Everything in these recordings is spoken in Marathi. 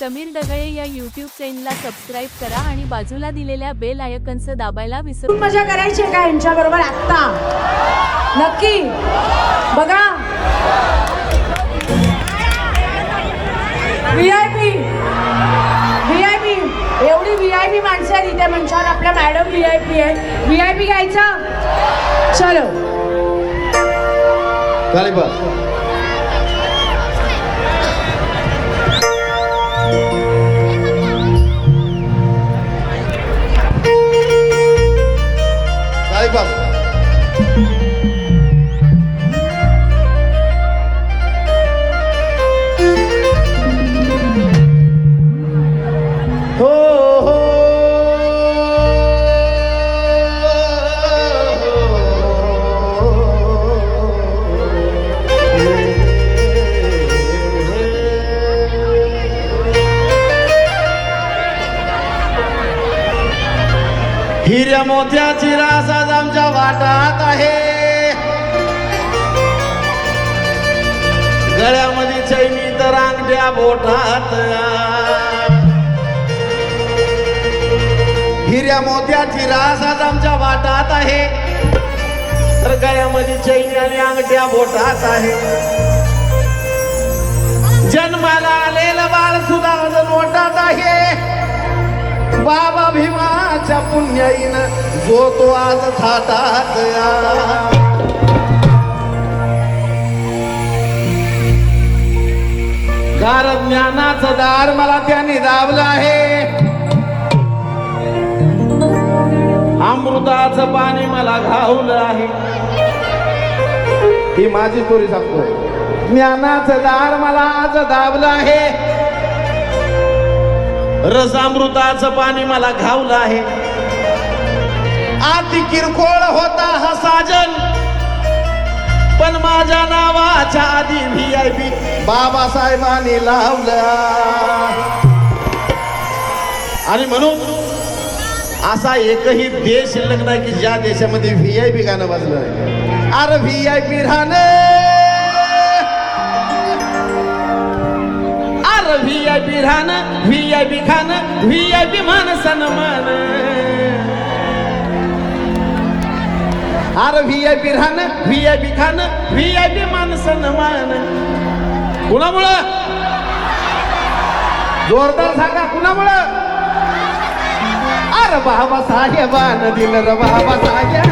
समीर डगळे या यूट्यूब चॅनलला सबस्क्राईब करा आणि बाजूला दिलेल्या बेल आयकनचं दाबायला विसरू मजा करायची आहे का यांच्या बरोबर आत्ता? नक्की. बघा. V I P V I P एवढी व्ही आय पी माणसं आहेत इथे मंचावर आपल्या मॅडम व्ही आय पी आहे व्ही आय पी घ्यायचं? चलो. खाली बस. हिऱ्या मोत्याची रास आज आमच्या वाटात आहे. गळ्यामध्ये चैनी तर अंगठ्या बोटात हिऱ्या मोत्याची रास आज आमच्या वाटात आहे. तर गळ्यामध्ये चैनी आणि अंगठ्या बोटात आहे. जन्माला आलेलं बाळ सुद्धा बाबा भीमाच्या पुण्याईन जो तो आज थाटात आला. ज्ञानाचं दार मला त्याने दाबलं आहे. अमृताचं पाणी मला घावलं आहे. ही माझी स्टोरी सांगतोय. ज्ञानाचं दार मला आज दाबलं आहे. रसामृताचं पाणी मला घावलं आहे. आती किरकोळ होता हा साजन पण माझ्या नावाच्या आधी व्ही आय पी बाबासाहेबांनी लावलं. आणि म्हणून असा एकही देश शिल्लक नाही की ज्या देशामध्ये व्ही आय पी गाणं वाजलं अरे व्ही आय पी राहणं व्ही आय पी राहणं व्ही आय पी खाणं व्ही आय पी मान. अरे व्ही आय पी राहणं व्ही आय पी खाणं व्ही आय पी मान. कुणामुळं? जोरदार सांगा कुणामुळं? अरे बाबा साहेबान दिल र बाबा साहेब.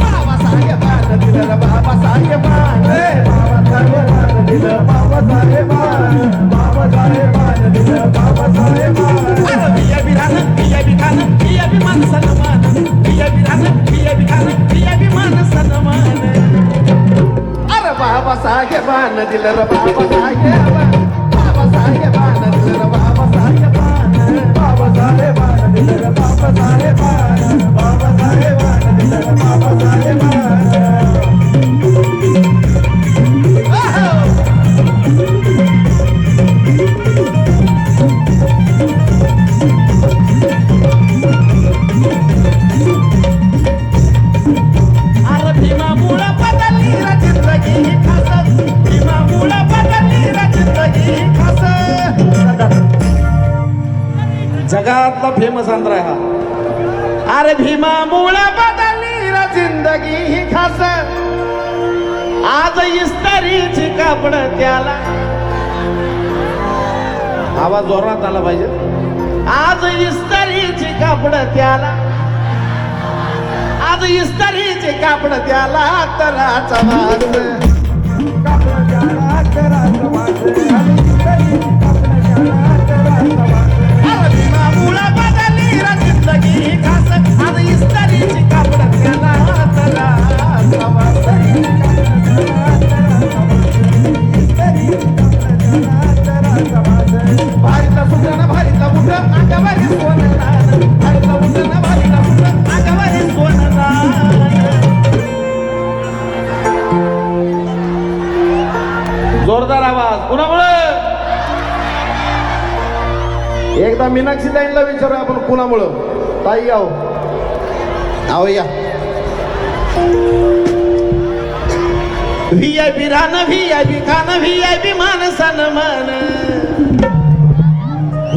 बाबा साहेबान दिल र बाबा साहेबान बाबा साहेबान दिलं बाबा साहेबान बाबा साहेबान बाबा साहेबान अरे बिया बिरान बिया बिखान बिया बिमान सन्मान बिया बिरान अरे बाबा साहेबान दिलं र बाबा साहेब बाबा साहेबान दिलं र बाबा साहेबान. बाबा साहेबान दिलं र बाबा हा अरे भीमामुळं बदलली जिंदगी ही खास. आज इस्तरीची कापड त्याला. आवाज जोरात आला पाहिजे. आज इस्तरीची कापड त्याला. आज इस्तारीचे कापड त्याला तराचा वास. कापड त्याला तराचा वास. ताईंना विचारू आपण कुणामुळं? ताई आहो आहो या. व्ही आय पी राहणं व्ही आय पी खाणं व्ही आय पी मान सन्मान.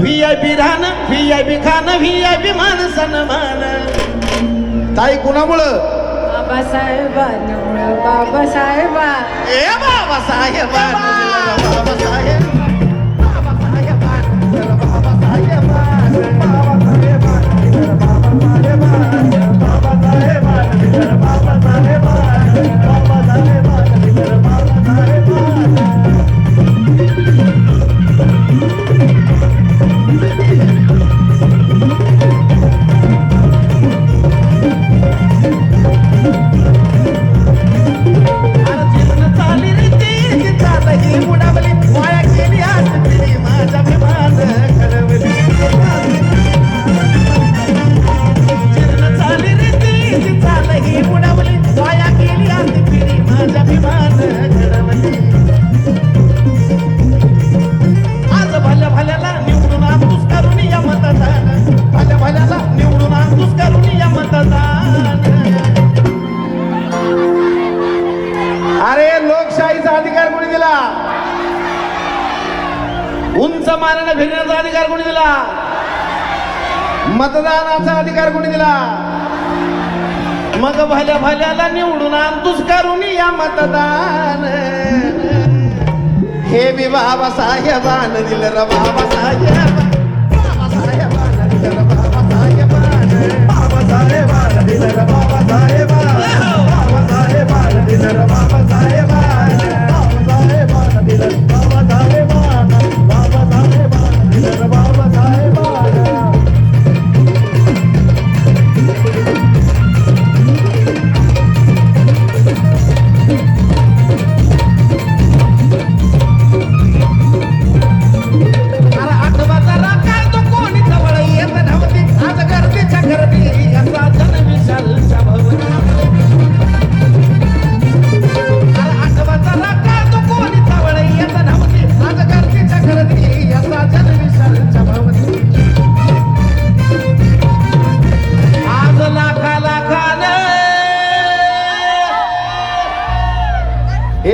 व्ही आय पी राहणं व्ही आय पी खाणं व्ही आय पी मान सन्मान. ताई कुणामुळं? बाबासाहेबांमुळं बाबासाहेबा ए बाबा साहेब तुमचा मानाने फिरण्याचा अधिकार कोणी दिला? मतदानाचा अधिकार कोणी दिला? मग भल्या भल्याला निवडून आणतोस करून या मतदान. हे बी बाबासाहेबान दिलं र बाबासाहेब बाबासाहेबान दिलं र बाबासाहेबान बाबासाहेबान दिलं र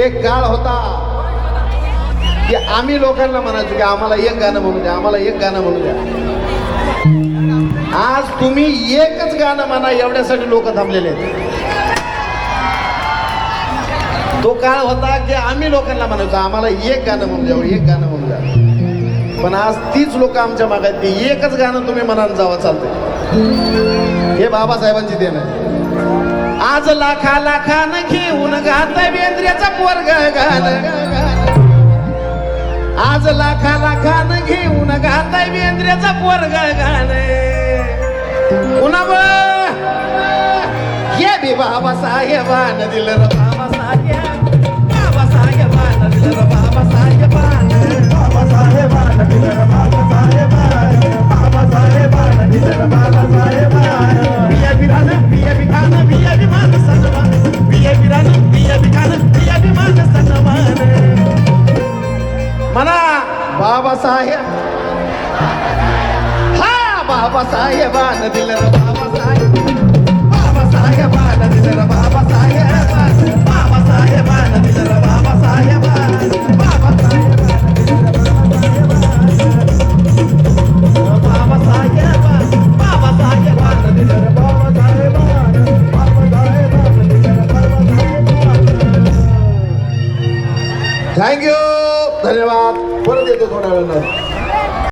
एक काळ होता. की आम्ही लोकांना म्हणायचो की आम्हाला एक गाणं म्हणू द्या आम्हाला एक गाणं म्हणू द्या. आज तुम्ही एकच गाणं म्हणा एवढ्यासाठी लोक थांबलेले आहेत. तो काळ होता की आम्ही लोकांना म्हणायचो आम्हाला एक गाणं म्हणू द्या एक गाणं म्हणू द्या. पण आज तीच लोक आमच्या मागात ती एकच गाणं तुम्ही मनात जावं चालतंय. हे बाबासाहेबांची देणं आज लाखा लाखान घेऊन गातवी त्याचा पोरग गाणं आज लाखा लाखान घेऊन गाताय बेंद्र्याचा पोरग गाणे कुणामुळं हे बी बाबा साहेबान दिलं र बाबासाहेब. हा बाबासाहेबान दिलं बाबासाहेब. Gracias.